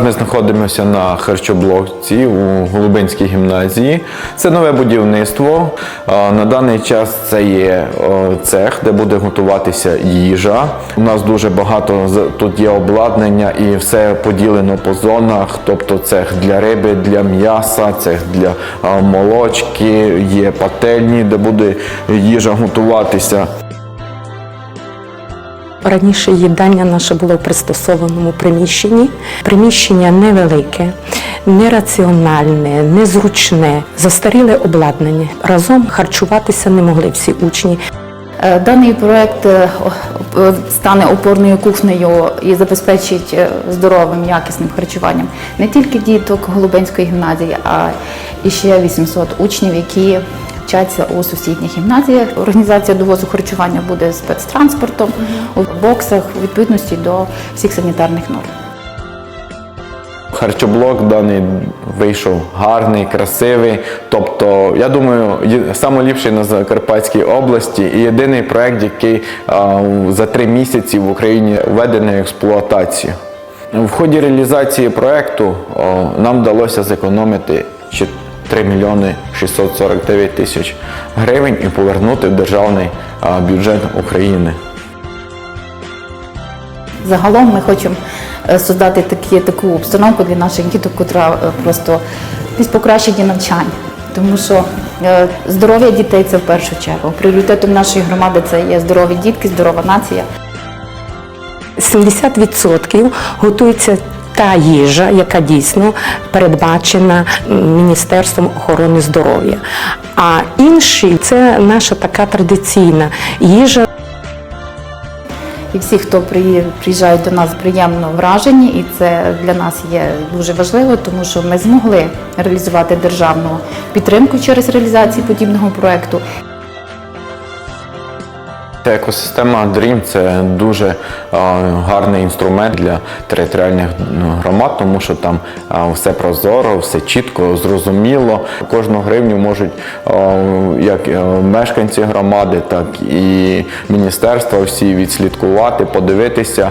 ми знаходимося на харчоблоці у Голубинській гімназії. Це нове будівництво. На даний час це є цех, де буде готуватися їжа. У нас дуже багато тут є обладнання і все поділено по зонах. Тобто цех для риби, для м'яса, цех для молочки, є пательні, де буде їжа готуватися. Раніше їдання наше було в пристосованому приміщенні. Приміщення невелике, нераціональне, незручне, застаріле обладнання. Разом харчуватися не могли всі учні. Е, Даний проект е, о- стане опорною кухнею і забезпечить е, здоровим, якісним харчуванням не тільки діток Голубинської гімназії, а і ще 800 учнів, які вчаться у сусідніх гімназіях. Організація довозу харчування буде спецтранспортом у боксах у відповідності до всіх санітарних норм. Харчоблок даний вийшов гарний, красивий. Тобто, я думаю, найліпший на Закарпатській області і єдиний проект, який а, за три місяці в Україні введений в експлуатацію. В ході реалізації проекту о, нам вдалося зекономити ще 3 мільйони 649 тисяч гривень і повернути в державний бюджет України. Загалом ми хочемо е, создати такі, таку обстановку для наших діток, котра е, просто покращення навчання. Тому що е, здоров'я дітей це в першу чергу. Пріоритетом нашої громади це є здорові дітки, здорова нація. 70% готується та їжа, яка дійсно передбачена Міністерством охорони здоров'я. А інші це наша така традиційна їжа. І всі, хто приї- приїжджають до нас, приємно вражені, і це для нас є дуже важливо, тому що ми змогли реалізувати державну підтримку через реалізацію подібного проекту. Екосистема DREAM – це дуже гарний інструмент для територіальних ну, громад, тому що там все прозоро, все чітко, зрозуміло. Кожну гривню можуть як мешканці громади, так і міністерства всі відслідкувати, подивитися.